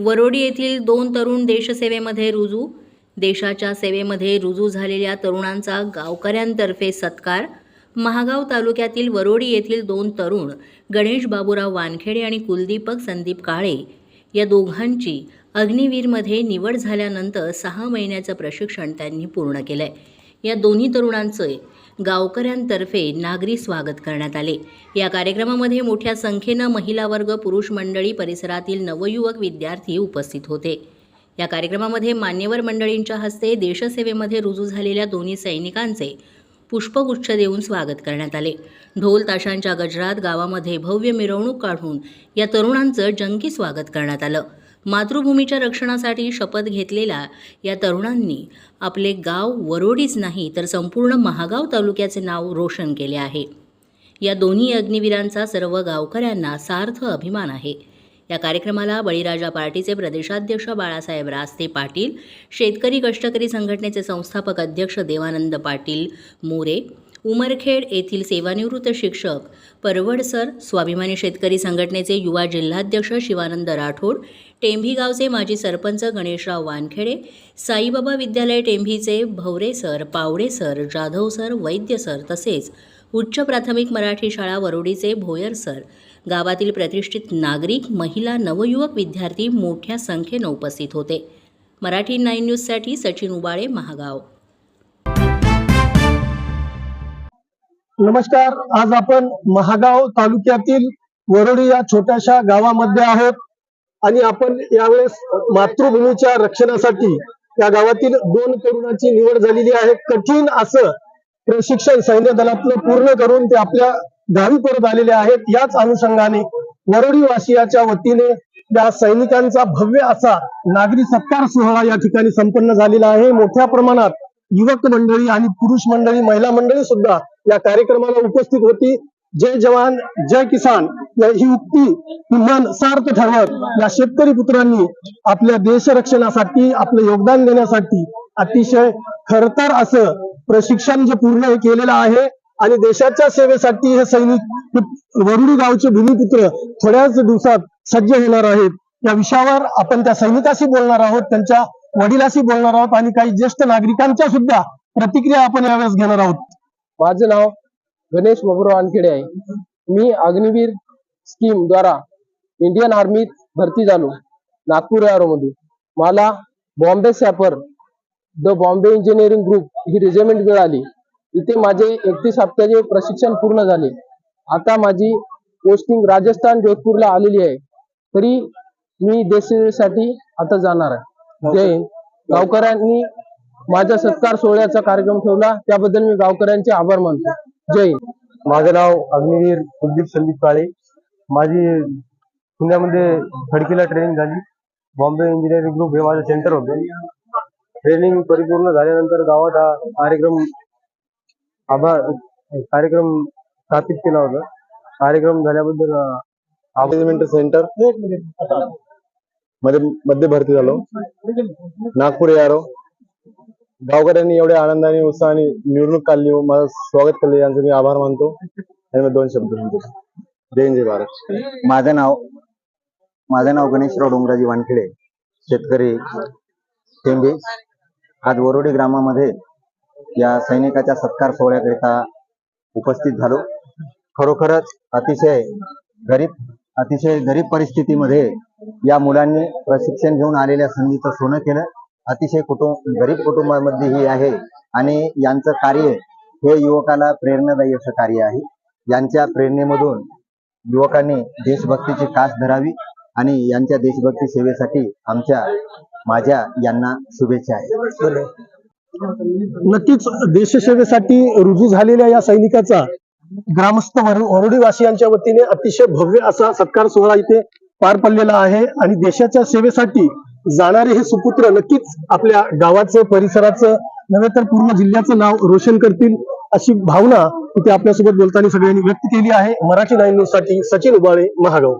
वरोडी येथील दोन तरुण देशसेवेमध्ये रुजू. देशाच्या सेवेमध्ये रुजू झालेल्या तरुणांचा गावकऱ्यांतर्फे सत्कार. महागाव तालुक्यातील वरोडी येथील दोन तरुण गणेश बाबूराव वानखेडे आणि कुलदीपक संदीप काळे या दोघांची अग्निवीरमध्ये निवड झाल्यानंतर सहा महिन्याचं प्रशिक्षण त्यांनी पूर्ण केलं आहे या दोन्ही तरुणांचे गावकऱ्यांतर्फे नागरी स्वागत करण्यात आले. या कार्यक्रमामध्ये मोठ्या संख्येनं महिला वर्ग पुरुष मंडळी परिसरातील नवयुवक विद्यार्थी उपस्थित होते. या कार्यक्रमामध्ये मान्यवर मंडळींच्या हस्ते देशसेवेमध्ये रुजू झालेल्या दोन्ही सैनिकांचे पुष्पगुच्छ देऊन स्वागत करण्यात आले. ढोल ताशांच्या गजरात गावामध्ये भव्य मिरवणूक काढून या तरुणांचं जंगी स्वागत करण्यात आलं. मातृभूमीच्या रक्षणासाठी शपथ घेतलेल्या या तरुणांनी आपले गाव वरोडीच नाही तर संपूर्ण महागाव तालुक्याचे नाव रोशन केले आहे. या दोन्ही अग्निवीरांचा सर्व गावकऱ्यांना सार्थ अभिमान आहे. या कार्यक्रमाला बळीराजा पार्टीचे प्रदेशाध्यक्ष बाळासाहेब रास्ते पाटील शेतकरी कष्टकरी संघटनेचे संस्थापक अध्यक्ष देवानंद पाटील मोरे उमरखेड येथील सेवानिवृत्त शिक्षक परवड सर स्वाभिमानी शेतकरी संघटनेचे युवा जिल्हाध्यक्ष शिवानंद राठोड टेंभी गावचे माजी सरपंच गणेशराव वानखेडे साईबाबा विद्यालय टेंभीचे Bhaware sir Pawde sir Jadhav sir Vaidya sir तसेच उच्च प्राथमिक मराठी शाळा वरोडीचे भोयर सर गावातील प्रतिष्ठित नागरिक महिला नवयुवक विद्यार्थी मोठ्या संख्येनं उपस्थित होते. मराठी नाईन न्यूजसाठी सचिन उबाळे महागाव. नमस्कार आज आपण महागाव तालुक्यातील वरोडी या छोट्याशा गावामध्ये आहोत. आणि आपण यावेळेस मातृभूमीच्या रक्षणासाठी या गावातील दोन तरुणांची निवड झालेली आहे. कठीण असं प्रशिक्षण सैन्य दलातलं पूर्ण करून ते आपल्या गावी परत आलेले आहेत. याच अनुषंगाने वरोडी वासियाच्या वतीने या सैनिकांचा भव्य असा नागरी सत्कार सोहळा या ठिकाणी संपन्न झालेला आहे. मोठ्या प्रमाणात युवक मंडळी आणि पुरुष मंडळी महिला मंडळी सुद्धा या कार्यक्रमाला उपस्थित होती. जय जवान जय किसान. या ही उक्ती ही मन सार्थ ठरवत या शेतकरी पुत्रांनी आपल्या देश रक्षणासाठी आपलं योगदान देण्यासाठी अतिशय खरतर असं प्रशिक्षण जे पूर्ण केलेलं आहे. आणि देशाच्या सेवेसाठी हे सैनिक वरुडी गावचे भूमिपुत्र थोड्याच दिवसात सज्ज होणार आहेत. या विषयावर आपण त्या सैनिकाशी बोलणार आहोत त्यांच्या वडिलाशी बोलणार आहोत आणि काही ज्येष्ठ नागरिकांच्या सुद्धा प्रतिक्रिया आपण यावेळेस घेणार आहोत. माझं नाव गणेश बाबूराव वानखेडे आहे. मी अग्निवीर स्कीम द्वारा इंडियन आर्मीत भरती झालो नागपूरमध्ये मला Bombay sapper the Bombay engineering group he regiment मिळाली. इथे माझे एकतीस हप्त्याचे प्रशिक्षण पूर्ण झाले. आता माझी पोस्टिंग राजस्थान जोधपूरला आलेली आहे. तरी मी देशासाठी आता जाणार आहे. जय हिंद. गावकऱ्यांनी माझ्या सत्कार सोहळ्याचा कार्यक्रम ठेवला. त्याबद्दल मी गावकऱ्यांचे आभार मानतो. जय माझं नाव अग्निवीर कुलदीप संदीप काळे. माझी पुण्यामध्ये खडकीला ट्रेनिंग झाली. बॉम्बे इंजिनिअरिंग ग्रुप हे माझं सेंटर होतं. ट्रेनिंग परिपूर्ण झाल्यानंतर गावात हा कार्यक्रम आभार कार्यक्रम स्थापित केला होता. कार्यक्रम झाल्याबद्दल अपार्टमेंट सेंटरमध्ये मध्ये भरती झालो. नागपूर यारो गावकऱ्यांनी एवढ्या आनंदाने उत्साहाने निवडणूक काढली. व माझं स्वागत केले. यांचं मी आभार मानतो. आणि मी दोन शब्द म्हणतो. जय जय भारत. माझं नाव माझं नाव गणेशराव डोंगराजी वानखेडे. शेतकरी टेंबे आज वरोडी ग्रामामध्ये या सैनिकाच्या सत्कार सोहळ्याकरिता उपस्थित झालो. खरोखरच अतिशय गरीब अतिशय गरीब परिस्थितीमध्ये या मुलांनी प्रशिक्षण घेऊन आलेल्या संधीचं सोनं केलं. अतिशय कुटुंब गरीब कुटुंबामध्ये ही आहे आणि यांचं कार्य हे युवकाला प्रेरणादायी असं कार्य आहे. यांच्या प्रेरणेमधून युवकांनी देशभक्तीची कास धरावी आणि यांच्या देशभक्ती सेवेसाठी आमच्या माझ्या यांना शुभेच्छा आहेत नक्कीच देशसेवेसाठी रुजू झालेल्या या सैनिकाचा ग्रामस्थ वरु- वरुडीवासियांच्या वतीने अतिशय भव्य असा सत्कार सोहळा इथे पार पडलेला आहे आणि देशाच्या सेवेसाठी जाणारे हे सुपुत्र नक्कीच आपल्या गावाचं परिसराचं नव्हे तर पूर्ण जिल्ह्याचं नाव रोशन करतील अशी भावना इथे आपल्यासोबत बोलताना सगळ्यांनी व्यक्त केली आहे. मराठी नाईन न्यूजसाठी सचिन उबाळे महागाव.